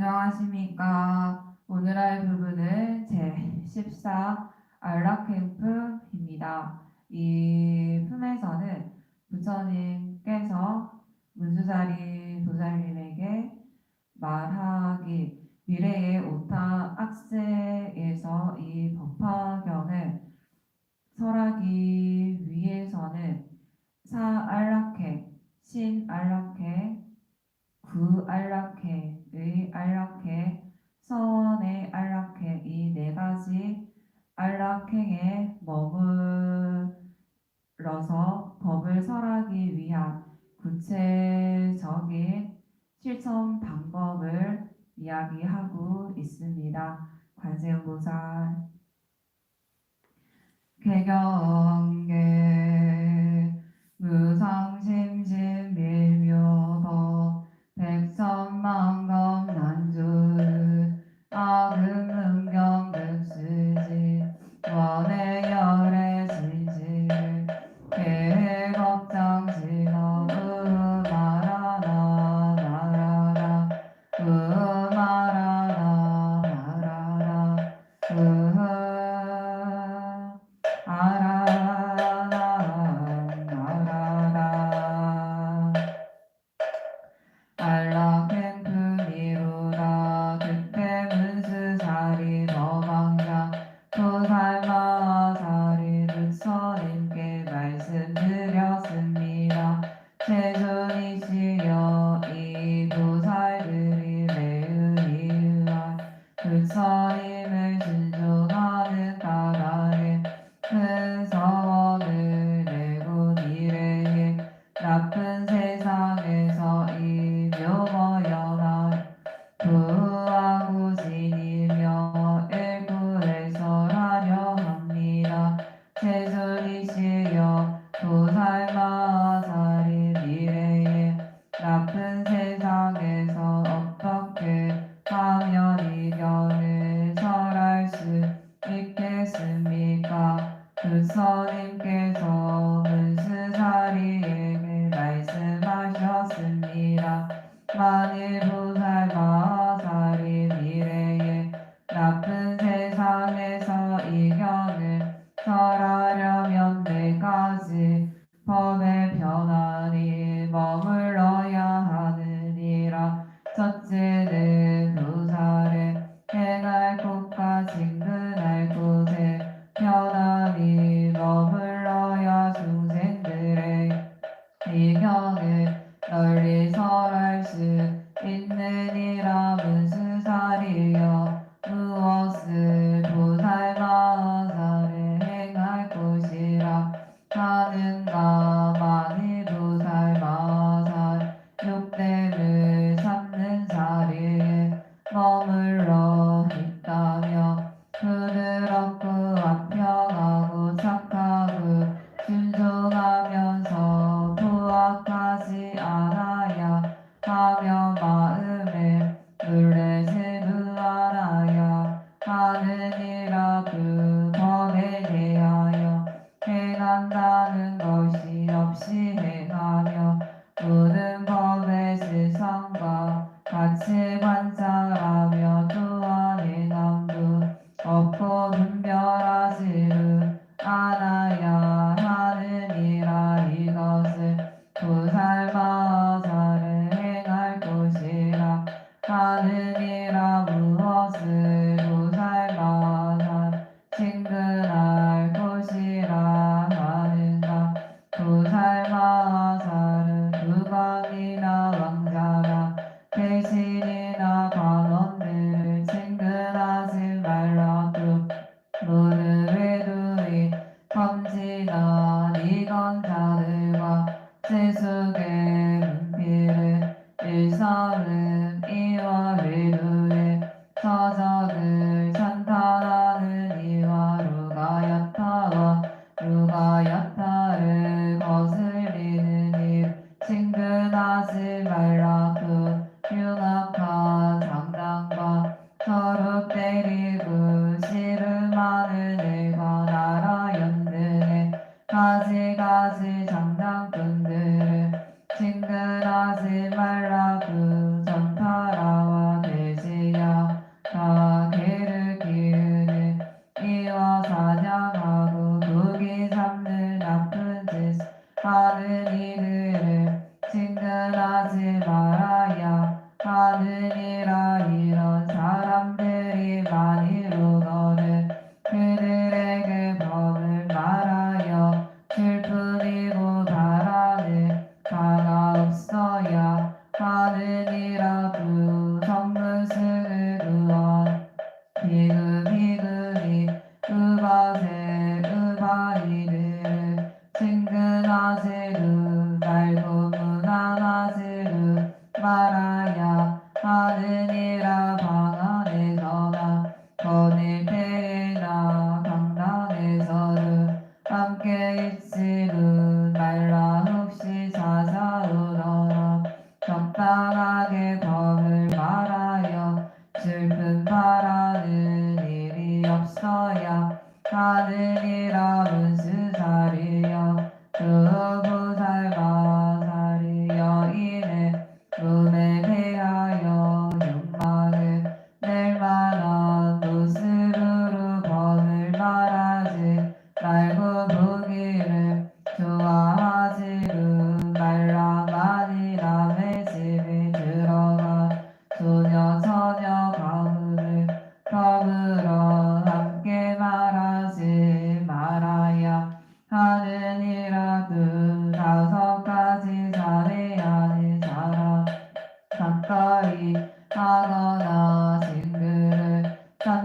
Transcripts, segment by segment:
안녕하십니까. 오늘 할 부분은 제14 알락캠프입니다. 이 품에서는 부처님께서 문수자리 보살님에게 말하기 미래의 오타 악세에서 이 법화 법에 머물러서 법을 설하기 위한 구체적인 실천 방법을 이야기하고 있습니다. 관세음보살 개경계 무상 startup 세상에서 이겨낼 설하려면 내까지 법에 변하니 머물러야 하느니라. 첫째는 부사를 행할 곳과 진근할 곳에 변함이 머물러야 중생들의 이견 Vahina 가지가지 장단꾼들. 친근하지 말라고 전파라와 돼지야. 다 개를 기르는 이와 사냥하고 무기 삼는 나쁜 짓. 하는 이들을 친근하지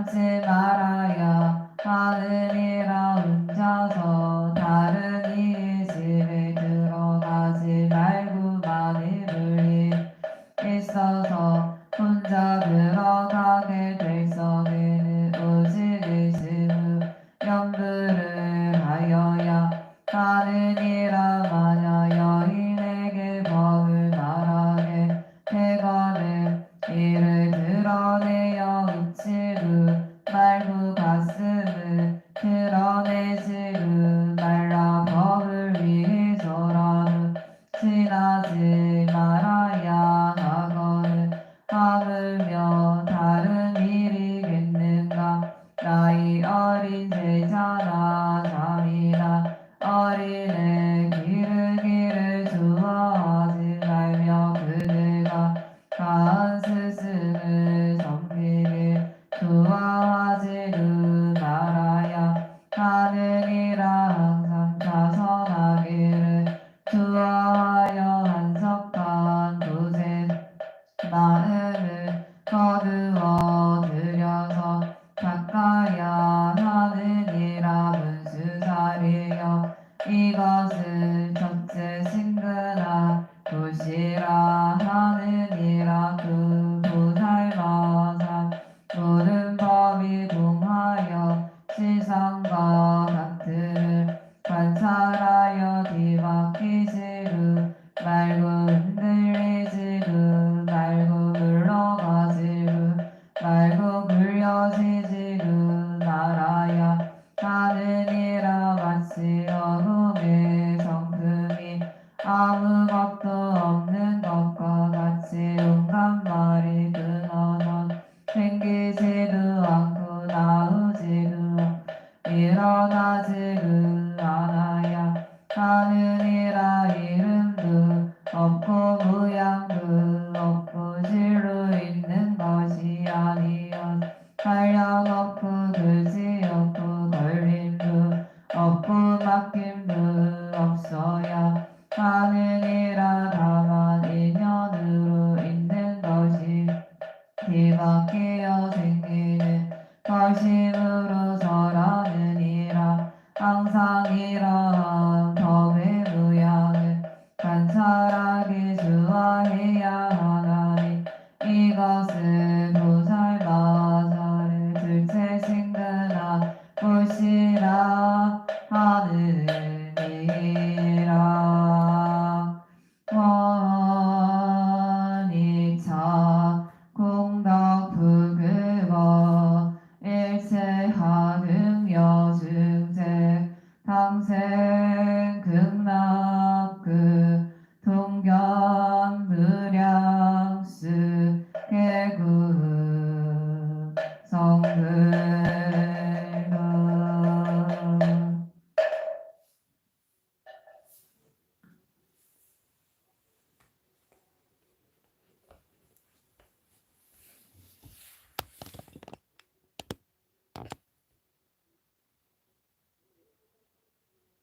하지 말아야 하느니라. 혼자서 다른 이의 집에 들어가지 말고 많이 불이 있어서 혼자 들어가게 될 적에는 오직 의심을 염불을 하여야 하느니 위여 이것은 첫째 친근한 도시라 하느니라. 그곳 할마산 모든 법이 동하여 실상과 같음을 관찰하여 뒤바뀌지르 말고 살아계신